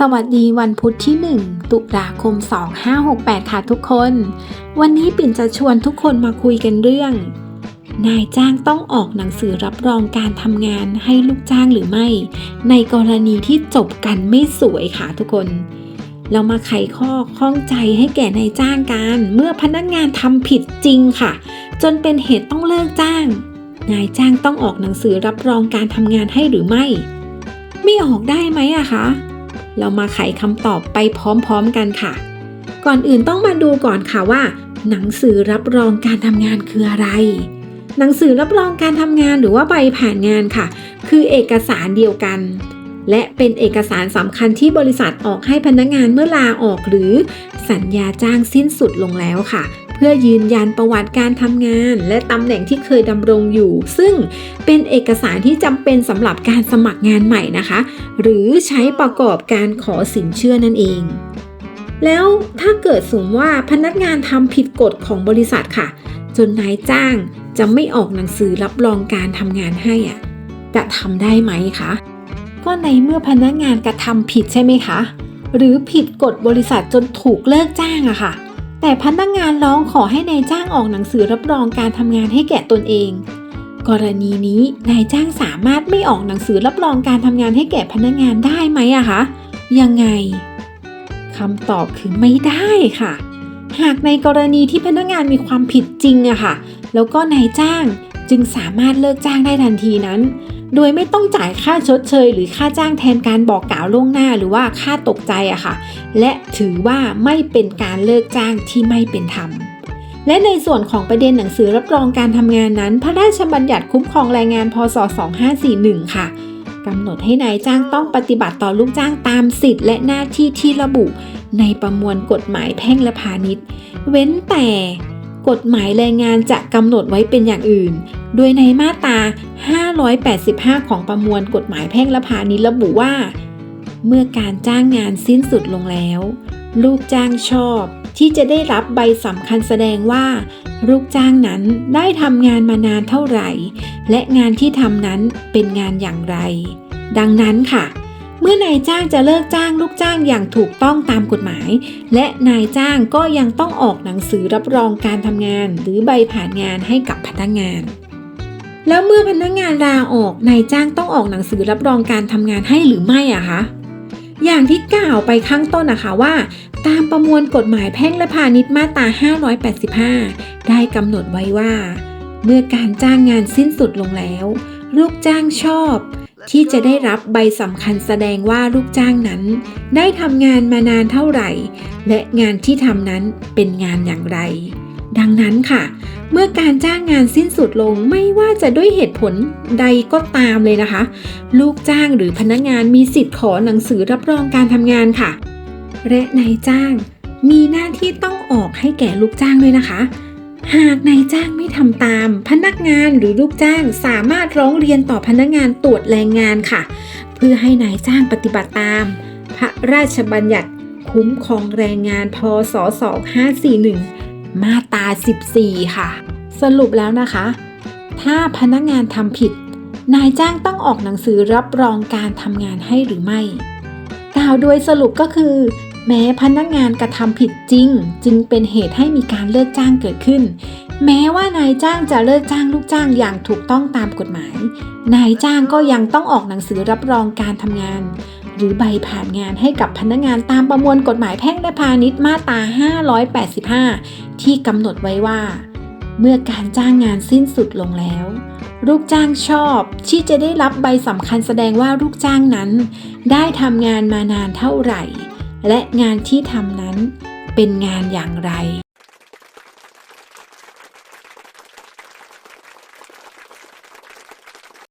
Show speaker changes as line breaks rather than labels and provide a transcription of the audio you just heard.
สวัสดีวันพุธที่ 1 ตุลาคม 2568 ค่ะทุกคน วันนี้ปิ่นจะชวนทุกคนมาคุยกันเรื่อง นายจ้างต้องออกหนังสือรับรองการทำงานให้ลูกจ้างหรือไม่ ในกรณีที่จบกันไม่สวยค่ะทุกคน เรามาไขข้อข้องใจให้แก่นายจ้างกันเมื่อพนักงานทำผิดจริงค่ะ จนเป็นเหตุต้องเลิกจ้าง นายจ้างต้องออกหนังสือรับรองการทำงานให้หรือไม่ ไม่ออกได้ไหมอะคะ เรามาไขคำตอบไปพร้อมๆกันค่ะ ก่อนอื่นต้องมาดูก่อนค่ะว่า หนังสือรับรองการทำงานคืออะไร หนังสือรับรองการทำงานหรือว่าใบผ่านงานค่ะ คือเอกสารเดียวกัน และเป็นเอกสารสำคัญที่บริษัทออกให้พนักงานเมื่อลาออกหรือสัญญาจ้างสิ้นสุดลงแล้วค่ะ เพื่อยืนยันประวัติการทำงาน และตำแหน่งที่เคยดำรงอยู่ ซึ่งเป็นเอกสารที่จำเป็นสำหรับการสมัครงานใหม่นะคะ หรือใช้ประกอบการขอสินเชื่อนั่นเอง แล้วถ้าเกิดสมมติว่าพนักงานทำผิดกฎของบริษัทค่ะ จนนายจ้างจะไม่ออกหนังสือรับรองการทำงานให้อะจะทำได้ไหมคะก็ในเมื่อพนักงานกระทำผิดใช่ไหมคะ หรือผิดกฎบริษัทจนถูกเลิกจ้างอะค่ะ แต่พนักงานร้องขอให้นายจ้างออกหนังสือรับรองการทำงานให้แก่ตนเอง กรณีนี้นายจ้างสามารถไม่ออกหนังสือรับรองการทำงานให้แก่พนักงานได้ไหมอะคะยังไงคำตอบคือไม่ได้ค่ะ หากในกรณีที่พนักงานมีความผิดจริงอะค่ะ แล้วก็นายจ้างจึงสามารถเลิกจ้างได้ทันทีนั้น โดยไม่ต้องจ่ายค่าชดเชย หรือค่าจ้างแทนการบอกกล่าวล่วงหน้าหรือว่าค่าตกใจอะค่ะ และถือว่าไม่เป็นการเลิกจ้างที่ไม่เป็นธรรมและในส่วนของประเด็นหนังสือรับรองการทำงานนั้น พระราชบัญญัติคุ้มครองแรงงานพศ 2541 ค่ะกำหนดให้นายจ้างต้องปฏิบัติต่อลูกจ้างตามสิทธิและหน้าที่ที่ระบุ ในประมวลกฎหมายแพ่งและพาณิชย์ เว้นแต่กฎหมายแรงงานจะกำหนดไว้เป็นอย่างอื่น โดยในมาตรา 585 ของประมวลกฎหมายแพ่งและพาณิชย์ระบุว่า เมื่อการจ้างงานสิ้นสุดลงแล้ว ลูกจ้างชอบ ที่จะได้รับใบสำคัญแสดงว่า ลูกจ้างนั้นได้ทำงานมานานเท่าไหร่ และงานที่ทำนั้นเป็นงานอย่างไร ดังนั้นค่ะเมื่อนายจ้างจะเลิกจ้างลูกจ้างอย่างถูกต้องตามกฎหมาย และนายจ้างก็ยังต้องออกหนังสือรับรองการทำงาน หรือใบผ่านงานให้กับพนักงาน แล้วเมื่อพนักงานลาออกนายจ้างต้องออกหนังสือรับรองการทำงานให้หรือไม่อะคะอย่างที่กล่าวไปข้างต้นนะคะว่า ตามประมวลกฎหมายแพ่งและพาณิชย์มาตรา 585 ได้กำหนดไว้ว่า เมื่อการจ้างงานสิ้นสุดลงแล้ว ลูกจ้างชอบ ที่จะได้รับใบสำคัญแสดงว่าลูกจ้างนั้น ได้ทำงานมานานเท่าไหร่ และงานที่ทำนั้นเป็นงานอย่างไร ดังนั้นค่ะ เมื่อการจ้างงานสิ้นสุดลงไม่ว่าจะด้วยเหตุผลใดก็ตามเลยนะคะ ลูกจ้างหรือพนักงานมีสิทธิ์ขอหนังสือรับรองการทำงานค่ะ และนายจ้าง มีหน้าที่ต้องออกให้แก่ลูกจ้างด้วยนะคะ หากนายจ้างไม่ทำตาม พนักงานหรือลูกจ้างสามารถร้องเรียนต่อพนักงานตรวจแรงงานค่ะ เพื่อให้นายจ้างปฏิบัติตาม พระราชบัญญัติคุ้มครองแรงงานพศ2541 มาตรา 14 ค่ะ สรุปแล้วนะคะ ถ้าพนักงานทำผิด นายจ้างต้องออกหนังสือรับรองการทำงานให้หรือไม่ กล่าวโดยสรุปก็คือ แม้พนักงานกระทำผิดจริง จึงเป็นเหตุให้มีการเลิกจ้างเกิดขึ้น แม้ว่านายจ้างจะเลิกจ้างลูกจ้างอย่างถูกต้องตามกฎหมาย นายจ้างก็ยังต้องออกหนังสือรับรองการทำงาน หรือใบผ่านงานให้กับพนักงานตามประมวลกฎหมายแพ่งและพาณิชย์มาตรา 585 ที่กำหนดไว้ว่า เมื่อการจ้างงานสิ้นสุดลงแล้ว ลูกจ้างชอบที่จะได้รับใบสำคัญแสดงว่าลูกจ้างนั้น ได้ทำงานมานานเท่าไหร่ และงานที่ทำนั้นเป็นงานอย่างไร